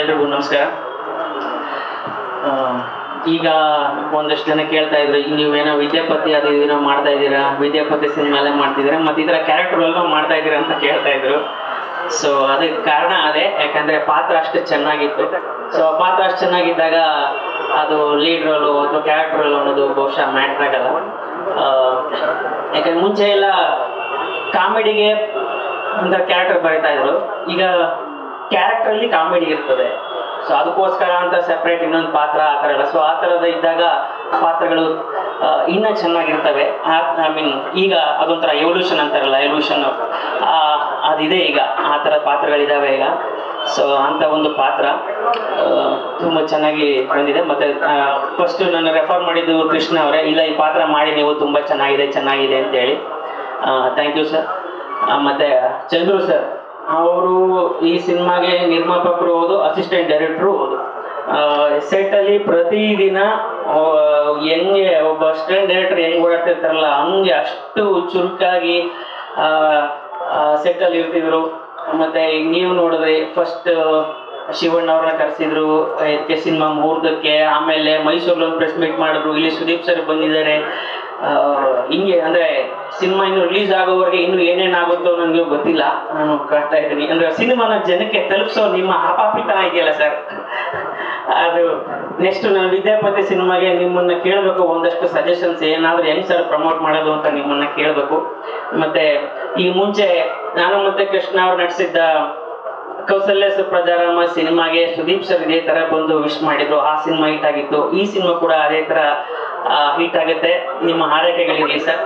ಎಲ್ರಿಗೂ ನಮಸ್ಕಾರ. ಈಗ ಒಂದಷ್ಟು ಜನ ಕೇಳ್ತಾ ಇದ್ರು ಈಗ ನೀವೇನೋ ವಿದ್ಯಾಪತಿ ಅದು ಏನೋ ಮಾಡ್ತಾ ಇದ್ದೀರಾ? ವಿದ್ಯಾಪತಿ ಸಿನಿಮಾ ಎಲ್ಲ ಮಾಡ್ತಿದ್ದೀರಾ? ಮತ್ತೆ ಇದರ ಕ್ಯಾರೆಕ್ಟರ್ ಎಲ್ಲ ಮಾಡ್ತಾ ಇದ್ದೀರಾ ಅಂತ ಕೇಳ್ತಾ ಇದ್ರು. ಸೊ ಅದಕ್ಕೆ ಕಾರಣ ಅದೇ, ಯಾಕಂದ್ರೆ ಪಾತ್ರ ಅಷ್ಟು ಚೆನ್ನಾಗಿತ್ತು. ಸೊ ಪಾತ್ರ ಅಷ್ಟು ಚೆನ್ನಾಗಿದ್ದಾಗ ಅದು ಲೀಡ್ ರೋಲು ಅಥವಾ ಕ್ಯಾರೆಕ್ಟರ್ ರೋಲ್ ಅನ್ನೋದು ಬಹುಶಃ ಮ್ಯಾಟ್ರ್ ಆಗಲ್ಲ. ಯಾಕಂದ್ರೆ ಮುಂಚೆ ಎಲ್ಲ ಕಾಮಿಡಿಗೆ ಅಂತ ಕ್ಯಾರೆಕ್ಟರ್ ಬರೀತಾ ಇದ್ರು. ಈಗ ಕ್ಯಾರೆಕ್ಟರ್ ಅಲ್ಲಿ ಕಾಮಿಡಿ ಇರ್ತದೆ. ಸೊ ಅದಕ್ಕೋಸ್ಕರ ಅಂತ ಸೆಪರೇಟ್ ಇನ್ನೊಂದು ಪಾತ್ರ ಆ ಥರ ಸೊ ಆ ಥರದ ಇದ್ದಾಗ ಪಾತ್ರಗಳು ಇನ್ನೂ ಚೆನ್ನಾಗಿರ್ತವೆ. ಐ ಮೀನ್ ಈಗ ಅದೊಂಥರ ಎವಲ್ಯೂಷನ್ ಅಂತಾರಲ್ಲ ಎವಲ್ಯೂಷನ್ ಅದಿದೆ ಈಗ. ಆ ಥರ ಪಾತ್ರಗಳಿದ್ದಾವೆ ಈಗ. ಸೊ ಅಂತ ಒಂದು ಪಾತ್ರ ತುಂಬ ಚೆನ್ನಾಗಿ ಬಂದಿದೆ. ಮತ್ತೆ ಫಸ್ಟ್ ನಾನು ರೆಫರ್ ಮಾಡಿದ್ದು ಕೃಷ್ಣ ಅವರೇ, ಇಲ್ಲ, ಈ ಪಾತ್ರ ಮಾಡಿ ನೀವು ತುಂಬ ಚೆನ್ನಾಗಿದೆ ಚೆನ್ನಾಗಿದೆ ಅಂತ ಹೇಳಿ ಥ್ಯಾಂಕ್ ಯು ಸರ್ ಮತ್ತೆ, ಚಂದ್ರು ಸರ್ ಅವರು ಈ ಸಿನಿಮಾಗೆ ನಿರ್ಮಾಪಕರು ಹೌದು ಅಸಿಸ್ಟೆಂಟ್ ಡೈರೆಕ್ಟ್ರು ಹೌದು. ಸೆಟ್ ಅಲ್ಲಿ ಪ್ರತಿದಿನ ಹೆಂಗೆ ಒಬ್ಬ ಅಸಿಸ್ಟೆಂಟ್ ಡೈರೆಕ್ಟರ್ ಹೆಂಗ್ ಓಡಾಡ್ತಿರ್ತಾರಲ್ಲ, ಹಂಗೆ ಅಷ್ಟು ಚುರುಕಾಗಿ ಸೆಟ್ ಅಲ್ಲಿ ಇರ್ತಿದ್ರು. ಮತ್ತೆ ನೀವು ನೋಡಿದ್ರಿ ಫಸ್ಟ್ ಶಿವಣ್ಣ ಅವ್ರನ್ನ ಕರೆಸಿದ್ರು ಸಿನಿಮಾ ಮುಹೂರ್ತಕ್ಕೆ, ಆಮೇಲೆ ಮೈಸೂರಲ್ಲಿ ಒಂದು ಪ್ರೆಸ್ ಮೀಟ್ ಮಾಡಿದ್ರು, ಇಲ್ಲಿ ಸುದೀಪ್ ಸರ್ ಬಂದಿದ್ದಾರೆ. ಹಿಂಗೆ ಅಂದ್ರೆ ಸಿನಿಮಾ ಇನ್ನು ರಿಲೀಸ್ ಆಗೋವರೆಗೆ ಇನ್ನು ಏನೇನಾಗುತ್ತೋ ನನಗೆ ಗೊತ್ತಿಲ್ಲ. ನಾನು ಕಾಡ್ತಾ ಇದ್ದೀನಿ. ಅಂದ್ರೆ ಸಿನಿಮಾನ ಜನಕ್ಕೆ ತಲುಪಿಸೋ ನಿಮ್ಮ ಹಪಾಪಿತನ ಇದೆಯಲ್ಲ ಸರ್ ಅದು ನೆಕ್ಸ್ಟ್ ನಾನು ವಿದ್ಯಾಪತಿ ಸಿನಿಮಾಗೆ ನಿಮ್ಮನ್ನ ಕೇಳಬೇಕು. ಒಂದಷ್ಟು ಸಜೆಷನ್ಸ್ ಏನಾದ್ರೂ ಹೆಂಗ್ ಸರ್ ಪ್ರಮೋಟ್ ಮಾಡೋದು ಅಂತ ನಿಮ್ಮನ್ನ ಕೇಳಬೇಕು. ಮತ್ತೆ ಈ ಮುಂಚೆ ನಾನು ಮತ್ತೆ ಕೃಷ್ಣ ಅವ್ರು ನಡೆಸಿದ್ದ ಕೌಸಲ್ಯ ಸುಪ್ರಜಾರಾಮ ಸಿನಿಮಾಗೆ ಸುದೀಪ್ ಸರ್ ಇದೇ ತರ ಬಂದು ವಿಶ್ ಮಾಡಿದ್ರು. ಆ ಸಿನಿಮಾ ಹಿಟ್ ಆಗಿತ್ತು. ಈ ಸಿನಿಮಾ ಕೂಡ ಅದೇ ತರ ಹಿಟ್ ಆಗುತ್ತೆ. ನಿಮ್ಮ ಹಾರೈಕೆಗಳಿರಲಿ sir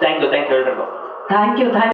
thank you thank you ಎಲ್ರಿಗೂ. Thank you thank